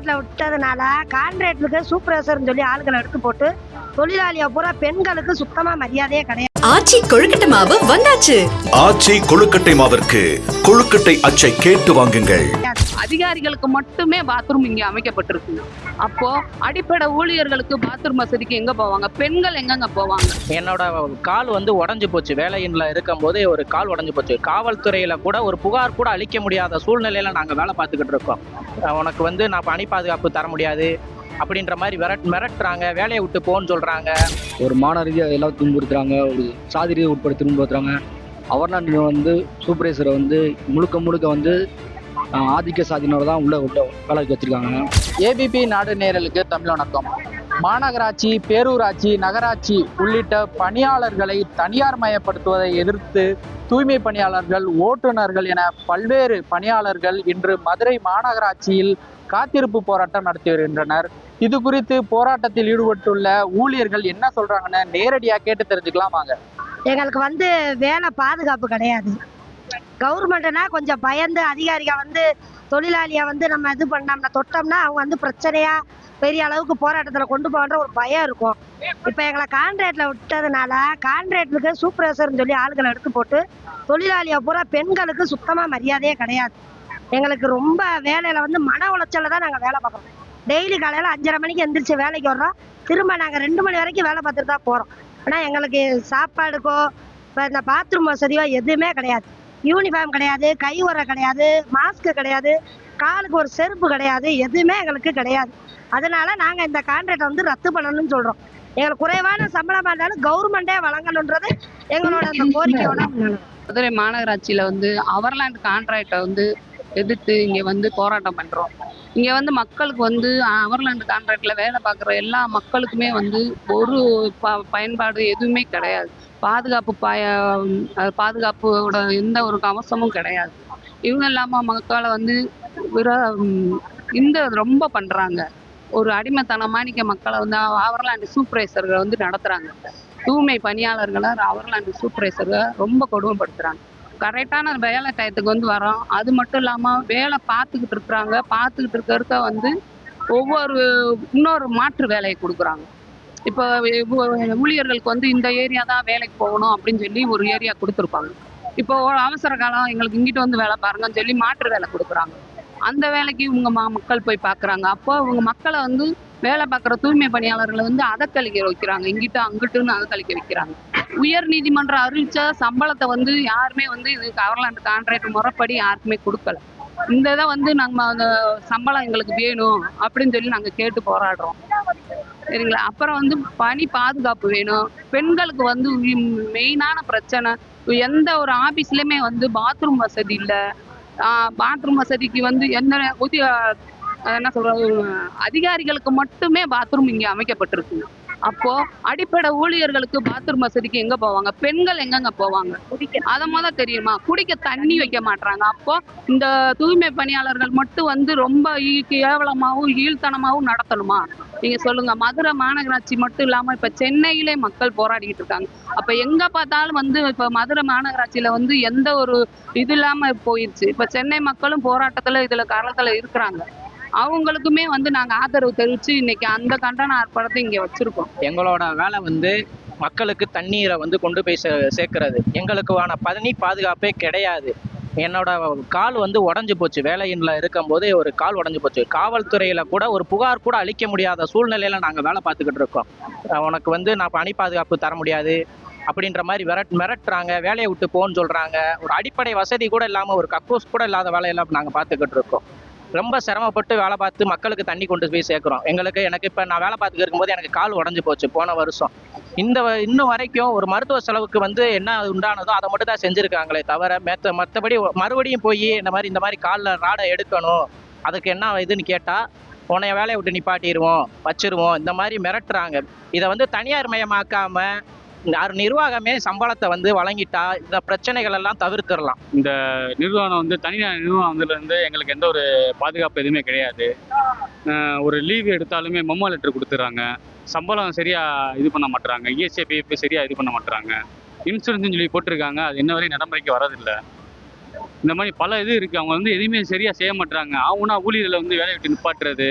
கான்ட்ராக்டில் விட்டதுனால கான்ட்ராக்டுக்கு சூப்பர்வைசர்னு சொல்லி ஆளுகளை எடுத்து போட்டு தொழிலாளியை பூரா பெண்களுக்கு சுத்தமா மரியாதையே கிடையாது. ஆச்சி கொழுக்கட்டை மாவு வந்தாச்சு. ஆச்சி கொழுக்கட்டை மாவிற்கு கொழுக்கட்டை அச்சை கேட்டு வாங்குங்கள். அதிகாரிகளுக்கு மட்டுமே பாத்ரூம் இங்க அமைக்கப்பட்டிருக்குங்க அப்போ அடிப்படை ஊழியர்களுக்கு பாத்ரூம் வசதிக்கு எங்க போவாங்க? பெண்கள் எங்கெங்க போவாங்க? என்னோட கால் வந்து உடஞ்சு போச்சு. வேலையின்ல இருக்கும்போது ஒரு கால் உடஞ்சு போச்சு. காவல்துறையில கூட ஒரு புகார் கூட அளிக்க முடியாத சூழ்நிலையில நாங்க வேலை பார்த்துக்கிட்டு இருக்கோம். உனக்கு வந்து நான் பணி பாதுகாப்பு தர முடியாது. அப்படின்ற மாதிரி விரட் மிரட்டுறாங்க. வேலையை விட்டு போன்னு சொல்றாங்க. ஒரு மான ரீதியாக எல்லாம் துன்புறுத்துறாங்க. ஒரு சாதி ரீதியாக உட்பட துன்புறுத்துறாங்க. அவர்நாட்டு வந்து சூப்பர்வைசரை வந்து முழுக்க முழுக்க வந்து ஆதிக்க சாதியினோட தான் உள்ள உள்ள வேலைக்கு வச்சிருக்காங்க. ஏபிபி நாடு நேரலுக்கு தமிழ் வணக்கம். மாநகராட்சி பேரூராட்சி நகராட்சி உள்ளிட்ட பணியாளர்களை தனியார் மயப்படுத்துவதை எதிர்த்து தூய்மை பணியாளர்கள் ஓட்டுநர்கள் என பல்வேறு பணியாளர்கள் இன்று மதுரை மாநகராட்சியில் காத்திருப்பு போராட்டம் நடத்தி வருகின்றனர் இது குறித்து போராட்டத்தில் ஈடுபட்டுள்ள ஊழியர்கள் என்ன சொல்றாங்கன்னு நேரடியா கேட்டு தெரிஞ்சுக்கலாம் வாங்க. எங்களுக்கு வந்து வேலை பாதுகாப்பு கிடையாது. கவர்மெண்ட்னா கொஞ்சம் பயந்து அதிகாரிகள் வந்து தொழிலாளியை வந்து நம்ம இது பண்ணோம்னா தொட்டோம்னா அவங்க வந்து பிரச்சனையா பெரிய அளவுக்கு போராட்டத்தில் கொண்டு போகன்ற ஒரு பயம் இருக்கும். இப்போ எங்களை கான்ட்ராக்ட்ல விட்டதுனால கான்ட்ராக்டுக்கு சூப்பர்வைசர்னு சொல்லி ஆளுகளை எடுத்து போட்டு தொழிலாளியை பூரா பெண்களுக்கு சுத்தமாக மரியாதையே கிடையாது. எங்களுக்கு ரொம்ப வேலையில் வந்து மன உளைச்சல தான் நாங்கள் வேலை பார்க்குறோம். டெய்லி காலையில் அஞ்சரை மணிக்கு எந்திரிச்சு வேலைக்கு வர்றோம். திரும்ப நாங்கள் ரெண்டு மணி வரைக்கும் வேலை பார்த்துட்டு தான் போகிறோம் ஆனால் எங்களுக்கு சாப்பாடுக்கோ இப்போ இந்த பாத்ரூம் வசதியோ எதுவுமே கிடையாது. யூனிஃபார்ம் கிடையாது கை உரை கிடையாது மாஸ்க் கிடையாது காலுக்கு ஒரு செருப்பு கிடையாது எதுவுமே எங்களுக்கு கிடையாது. அதனால நாங்கள் இந்த கான்ட்ராக்டை வந்து ரத்து பண்ணணும்னு சொல்கிறோம் எங்களுக்கு குறைவான சம்பளமாக இருந்தாலும் கவர்மெண்டே வழங்கணுன்றது எங்களோட அந்த கோரிக்கையோட மதுரை மாநகராட்சியில வந்து அவர்லாண்ட் கான்ட்ராக்டை வந்து எதிர்த்து இங்கே வந்து போராட்டம் பண்ணுறோம் இங்கே வந்து மக்களுக்கு வந்து அவர்லாண்டு கான்ட்ராக்டில் வேலை பார்க்குற எல்லா மக்களுக்குமே வந்து ஒரு ப- பயன்பாடு எதுவுமே கிடையாது. பாதுகாப்பு பாய பாதுகாப்போட எந்த ஒரு கவசமும் கிடையாது. இவங்க இல்லாமல் மக்களை வந்து விர இந்த ரொம்ப பண்ணுறாங்க ஒரு அடிமைத்தனமானிக்க மக்களை வந்து அவர்லாண்டு சூப்பர்வைசர்களை வந்து நடத்துகிறாங்க தூய்மை பணியாளர்களை அவர்லாண்டு சூப்பர்வைசர்களை ரொம்ப கொடுமைப்படுத்துகிறாங்க கரெக்டான வேலை டயத்துக்கு வந்து வரோம் அது மட்டும் இல்லாமல் வேலை பார்த்துக்கிட்டு இருக்கிறாங்க. பார்த்துக்கிட்டு இருக்கிறக்க வந்து ஒவ்வொரு இன்னொரு மாற்று வேலையை கொடுக்குறாங்க. இப்போ ஊழியர்களுக்கு வந்து இந்த ஏரியா தான் வேலைக்கு போகணும் அப்படின்னு சொல்லி ஒரு ஏரியா கொடுத்துருப்பாங்க. இப்போ அவசர காலம் எங்களுக்கு இங்கிட்டு வந்து வேலை பாருங்கன்னு சொல்லி மாற்று வேலை கொடுக்குறாங்க. அந்த வேலைக்கு இவங்க மக்கள் போய் பார்க்குறாங்க. அப்போ இவங்க மக்களை வந்து வேலை பார்க்குற தூய்மை பணியாளர்களை வந்து அதக்களிக்க வைக்கிறாங்க. இங்கிட்டு அங்கிட்டுன்னு அதக்களிக்க வைக்கிறாங்க. உயர் நீதிமன்றம் அறிவிச்ச சம்பளத்தை வந்து யாருமே வந்து இது கவர்லாண்ட் கான்ட்ராக்ட் முறைப்படி யாருக்குமே கொடுக்கல. இந்த இதை வந்து நம்ம அந்த சம்பளம் எங்களுக்கு வேணும் அப்படின்னு சொல்லி நாங்கள் கேட்டு போராடுறோம். சரிங்களா? அப்புறம் வந்து பணி பாதுகாப்பு வேணும். பெண்களுக்கு வந்து மெயினான பிரச்சனை எந்த ஒரு ஆபீஸ்லயுமே வந்து பாத்ரூம் வசதி இல்லை. பாத்ரூம் வசதிக்கு வந்து எந்த உதவி என்ன சொல்றது அதிகாரிகளுக்கு மட்டுமே பாத்ரூம் இங்கே அமைக்கப்பட்டிருக்கு. அப்போ அடிப்படை ஊழியர்களுக்கு பாத்ரூம் வசதிக்கு எங்க போவாங்க? பெண்கள் எங்கெங்க போவாங்க? அத முத தெரியுமா? குடிக்க தண்ணி வைக்க மாட்டாங்க அப்போ இந்த தூய்மை பணியாளர்கள் மட்டும் வந்து ரொம்ப ஈ- கேவலமாவும் ஈழ்த்தனமாவும் நடத்தணுமா? நீங்க சொல்லுங்க. மதுரை மாநகராட்சி மட்டும் இல்லாம இப்ப சென்னையிலே மக்கள் போராடிக்கிட்டு இருக்காங்க. அப்ப எங்க பார்த்தாலும் வந்து இப்ப மதுரை மாநகராட்சியில வந்து எந்த ஒரு இது இல்லாம போயிருச்சு. இப்ப சென்னை மக்களும் போராட்டத்துல இதுல காலத்துல இருக்கிறாங்க. அவங்களுக்குமே வந்து நாங்க ஆதரவு தெரிவிச்சு இன்னைக்கு அந்த கண்டன ஆர்ப்பாட்டத்தை இங்க வச்சிருக்கோம். எங்களோட வேலை வந்து மக்களுக்கு தண்ணீரை வந்து கொண்டு போய் சே சேர்க்கறது. எங்களுக்கான பதனி பாதுகாப்பே கிடையாது. என்னோட கால் வந்து உடஞ்சி போச்சு. வேலையின்ல இருக்கும்போது ஒரு கால் உடஞ்சி போச்சு. காவல்துறையில கூட ஒரு புகார் கூட அளிக்க முடியாத சூழ்நிலையில நாங்க வேலை பார்த்துக்கிட்டு இருக்கோம். உனக்கு வந்து நான் பணி பாதுகாப்பு தர முடியாது அப்படின்ற மாதிரி விரட் மிரட்டுறாங்க. வேலையை விட்டு போன்னு சொல்றாங்க. ஒரு அடிப்படை வசதி கூட இல்லாம ஒரு கக்கூஸ் கூட இல்லாத வேலையெல்லாம் நாங்க பார்த்துக்கிட்டு இருக்கோம். ரொம்ப சிரமப்பட்டு வேலை பார்த்து மக்களுக்கு தண்ணி கொண்டு போய் சேர்க்குறோம். எங்களுக்கு எனக்கு இப்போ நான் வேலை பார்த்துக்க இருக்கும்போது எனக்கு கால் உடஞ்சி போச்சு போன வருஷம். இந்த வ- இன்னும் வரைக்கும் ஒரு மருத்துவ செலவுக்கு வந்து என்ன உண்டானதோ அதை மட்டும் தான் செஞ்சுருக்காங்களே தவிர மற்ற மற்றபடி மறுபடியும் போய் இந்த மாதிரி இந்த மாதிரி காலில் ராடை எடுக்கணும். அதுக்கு என்ன இதுன்னு கேட்டால் உன்னைய வேலையை விட்டு நிப்பாட்டிடுவோம் வச்சிருவோம். இந்த மாதிரி மிரட்டுறாங்க. இதை வந்து தனியார் மயமாக்காமல் நிர்வாகமே சம்பளத்தை வந்து வழங்கிட்டா இந்த பிரச்சனைகள் எல்லாம் தவிர்த்துடலாம். இந்த நிறுவனம் வந்து தனியார் நிறுவனம் வந்ததுலேருந்து எங்களுக்கு எந்த ஒரு பாதுகாப்பு எதுவுமே கிடையாது. ஒரு லீவ் எடுத்தாலுமே மெமோ லெட்டர் கொடுத்துட்றாங்க. சம்பளம் சரியாக இது பண்ண மாட்டுறாங்க இஎஸ்ஏ பிஎஃப் சரியாக இது பண்ண மாட்டுறாங்க இன்சூரன்ஸ்னு சொல்லி போட்டிருக்காங்க. அது இன்ன வரையும் நடைமுறைக்கு வரதில்லை இந்த மாதிரி பல இது இருக்குது அவங்க வந்து எதுவுமே சரியாக செய்ய மாட்டுறாங்க அவனா ஊழியர்களை வந்து வேலையை விட்டு நிப்பாட்டுறது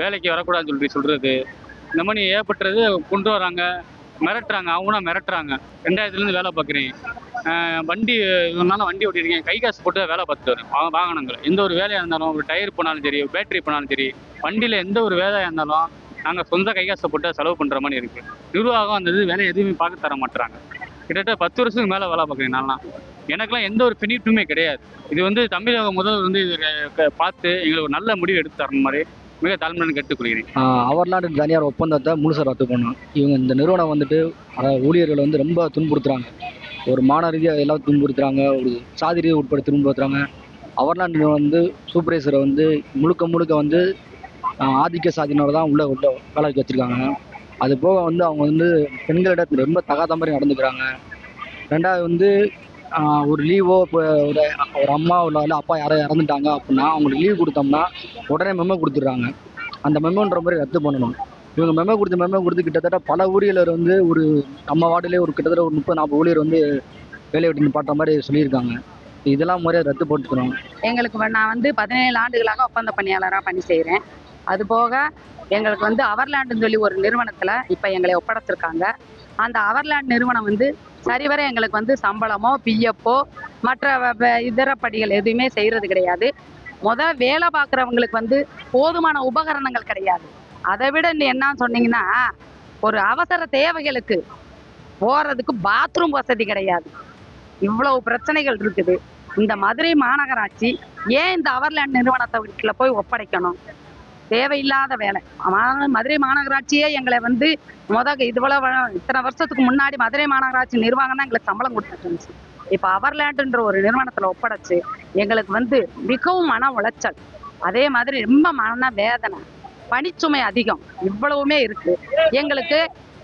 வேலைக்கு வரக்கூடாதுன்னு சொல்லி சொல்கிறது இந்த மாதிரி ஏற்பட்டுறது கொண்டு வராங்க. மிரட்டுறாங்க அவனா மிரட்டுறாங்க. ரெண்டாயிரத்துலேருந்து வேலை பார்க்குறேன் வண்டி இதனால வண்டி ஓட்டிருக்கேன் கை காசு போட்டு வேலை பார்த்துட்டு வரேன் வாகனங்கள். எந்த ஒரு வேலையாக இருந்தாலும் ஒரு டயர் போனாலும் சரி பேட்டரி போனாலும் சரி வண்டியில் எந்த ஒரு வேலையாக இருந்தாலும் நாங்கள் சொந்த கை காசை போட்டு செலவு பண்ணுற மாதிரி இருக்குது நிர்வாகம் அந்த இது வேலை எதுவுமே பார்க்க தர மாட்டுறாங்க கிட்டத்தட்ட பத்து வருஷத்துக்கு மேலே வேலை பார்க்குறேன் நான்லாம். எனக்கெல்லாம் எந்த ஒரு பெனிஃபிட்டுமே கிடையாது. இது வந்து தமிழக முதல்வர் வந்து இது க- பார்த்து எங்களுக்கு ஒரு நல்ல முடிவு எடுத்து தரணும் மாதிரி மிக தாழ்மையான கேட்டுக்கொள்கிறேன். அவர்லாண்டு தனியார் ஒப்பந்தத்தை முழுசாக ரத்து பண்ணோம் இவங்க இந்த நிறுவனம் வந்துட்டு அதாவது ஊழியர்களை வந்து ரொம்ப துன்புறுத்துறாங்க. ஒரு மான ரீதியாக எல்லாம் துன்புறுத்துறாங்க ஒரு சாதி ரீதியை உட்பட துன்புறுத்துறாங்க. அவர்லாண்டு வந்து சூப்பர்வைசரை வந்து முழுக்க முழுக்க வந்து ஆதிக்க சாதியினர் தான் உள்ள உள்ள வேலைக்கு வச்சுருக்காங்க. அது போக வந்து அவங்க வந்து பெண்களிடத்தில் ரொம்ப தகாத மாதிரி நடந்துக்கிறாங்க. ரெண்டாவது வந்து ஒரு லீவோ இப்போ ஒரு ஒரு அம்மா இல்லை அப்பா யாரோ இறந்துட்டாங்க அப்படின்னா அவங்களுக்கு லீவ் கொடுத்தோம்னா உடனே மெமோ கொடுத்துட்றாங்க. அந்த மெமோன்ற மாதிரி ரத்து பண்ணணும். இவங்க மெமோ கொடுத்து மெமோ கொடுத்து கிட்டத்தட்ட பல ஊழியர் வந்து ஒரு நம்ம வார்டிலே ஒரு கிட்டத்தட்ட ஒரு முப்பது நாற்பது ஊழியர் வந்து வேலையை விட்டு நிப்பாட்டுற மாதிரி சொல்லியிருக்காங்க. இதெல்லாம் முறையாக ரத்து போட்டுக்கணும். எங்களுக்கு நான் வந்து பதினேழு ஆண்டுகளாக ஒப்பந்த பணியாளராக பணி செய்கிறேன் அது போக எங்களுக்கு வந்து அவர்லாண்டுன்னு சொல்லி ஒரு நிறுவனத்தில் இப்போ எங்களை ஒப்படைச்சிருக்காங்க. அந்த அவர்லாண்ட் நிறுவனம் வந்து சரிவர எங்களுக்கு வந்து சம்பளமோ பிஎஃப்போ மற்ற இதர படிகள் எதுவுமே செய்கிறது கிடையாது. முத வேலை பார்க்குறவங்களுக்கு வந்து போதுமான உபகரணங்கள் கிடையாது. அதை விட இன்னும் என்ன சொன்னீங்கன்னா ஒரு அவசர தேவைகளுக்கு போகிறதுக்கு பாத்ரூம் வசதி கிடையாது. இவ்வளவு பிரச்சனைகள் இருக்குது. இந்த மதுரை மாநகராட்சி ஏன் இந்த அவர்லேண்ட் நிறுவனத்தை வீட்டில் போய் ஒப்படைக்கணும்? தேவையில்லாத வேலை. மதுரை மாநகராட்சியே எங்களை வந்து முத இதுவளவு இத்தனை வருஷத்துக்கு முன்னாடி மதுரை மாநகராட்சி நிர்வாகம் தான் எங்களுக்கு சம்பளம் கொடுத்துட்டு இருந்துச்சு. இப்போ அவர்லேண்டுன்ற ஒரு நிறுவனத்துல ஒப்படைச்சு எங்களுக்கு வந்து மிகவும் மன உளைச்சல். அதே மாதிரி ரொம்ப மன வேதனை. பணிச்சுமை அதிகம். இவ்வளவுமே இருக்கு. எங்களுக்கு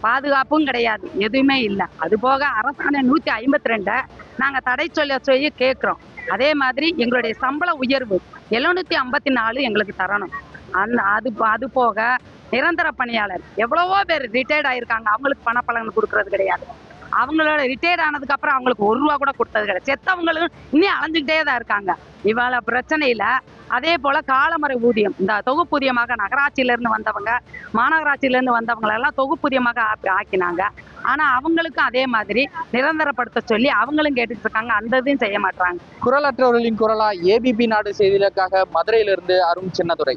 பாதுகாப்பும் கிடையாது. எதுவுமே இல்லை. அது போக அரசாணை நூற்றி ஐம்பத்தி ரெண்டை நாங்கள் தடை சொல்ல சொல்லி கேட்குறோம் அதே மாதிரி எங்களுடைய சம்பள உயர்வு எழுநூத்தி ஐம்பத்தி நாலு எங்களுக்கு தரணும். அந்த அது அது போக நிரந்தர பணியாளர். எவ்வளவோ பேர் ரிட்டையர்ட் ஆயிருக்காங்க. அவங்களுக்கு பணப்பலன் கொடுக்கறது கிடையாது. அவங்களோட ரிட்டையர்ட் ஆனதுக்கு அப்புறம் அவங்களுக்கு ஒரு ரூபா கூட கொடுத்தது கிடையாது. செத்தவங்களும் இன்னும் அலைஞ்சுக்கிட்டே தான் இருக்காங்க. இவ்வளோ பிரச்சனையில அதே போல காலமுறை ஊதியம் இந்த தொகுப்பூதியமாக நகராட்சியில இருந்து வந்தவங்க மாநகராட்சியில இருந்து எல்லாம் தொகுப்பூதியமாக ஆக்கி- ஆக்கினாங்க. ஆனா அவங்களுக்கும் அதே மாதிரி நிரந்தரப்படுத்த சொல்லி அவங்களும் கேட்டுட்டு இருக்காங்க. அந்த இதையும் செய்ய மாட்டாங்க குரலற்றவர்களின் குரலா ஏபிபி நாடு செய்திகளுக்காக மதுரையிலிருந்து அருண் சின்னதுரை.